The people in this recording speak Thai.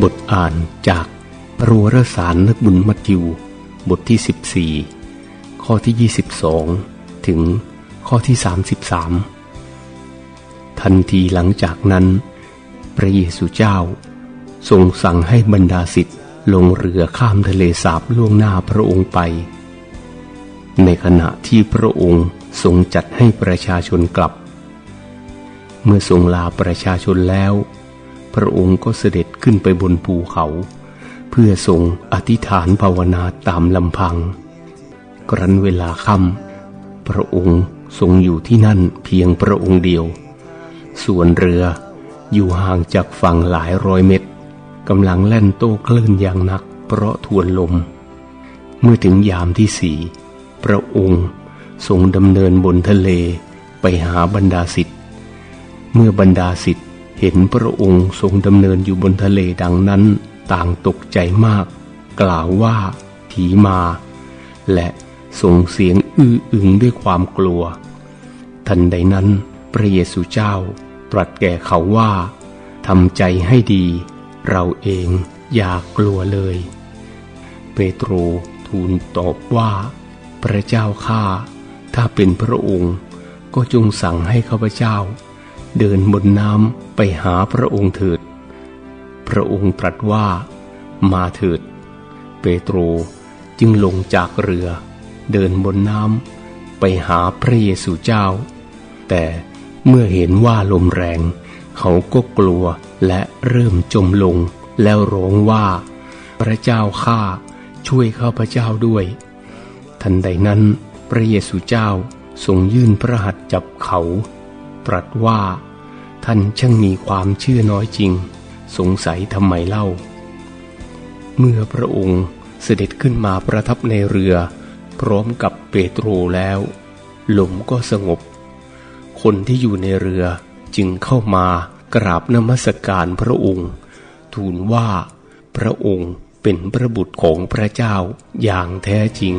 บทอ่านจากรัวรสารนักบุญมัทธิว บทที่ 14 ข้อที่ 22 ถึงข้อที่ 33 ทันทีหลังจากนั้น พระเยซูเจ้า ทรงสั่งให้บรรดาสิทธิ์ลงเรือข้ามทะเลสาบล่วงหน้าพระองค์ไป ในขณะที่พระองค์ทรงจัดให้ประชาชนกลับ เมื่อทรงลาประชาชนแล้ว พระองค์ก็เสด็จขึ้นไปบนภูเขา เพื่อทรงอธิษฐานภาวนาตามลำพัง กรันเวลาค่ำพระองค์ทรงอยู่ที่นั่นเพียงพระองค์เดียว ส่วนเรืออยู่ห่างจากฝั่งหลายร้อยเมตรกำลังแล่นโต้คลื่นอย่างหนักเพราะทวนลม เมื่อถึงยามที่สี่พระองค์ทรงดำเนินบนทะเลไปหาบรรดาสิทธิ์ เมื่อบรรดาสิทธิ์ เห็นพระองค์ทรงดำเนินอยู่บนทะเลดังนั้น ต่างตกใจมาก กล่าวว่า ผีมา และส่งเสียงอื้ออึงด้วยความกลัว ทันใดนั้น พระเยซูเจ้าตรัสแก่เขาว่าทำใจให้ดี เราเองอย่ากกลัวเลย เปโตรทูลตอบว่า พระเจ้าข้าถ้าเป็นพระองค์ก็จงสั่งให้ข้าพเจ้า เดินบนน้ำไปหาพระองค์เถิด พระองค์ตรัสว่า มาเถิด เปโตรจึงลงจากเรือ เดินบนน้ำไปหาพระเยซูเจ้า แต่เมื่อเห็นว่าลมแรง เขาก็กลัวและเริ่มจมลงแล้วร้องว่า พระเจ้าข้าช่วยข้าพระเจ้าด้วย ทันใดนั้นพระเยซูเจ้าทรงยื่นพระหัตถ์จับเขา ตรัสว่า ท่านช่างมีความเชื่อน้อยจริง สงสัยทำไมเล่า เมื่อพระองค์เสด็จขึ้นมาประทับในเรือ พร้อมกับเปโตรแล้วลมก็สงบ คนที่อยู่ในเรือจึงเข้ามากราบนมัสการพระองค์ ทูลว่าพระองค์เป็นพระบุตรของพระเจ้าอย่างแท้จริง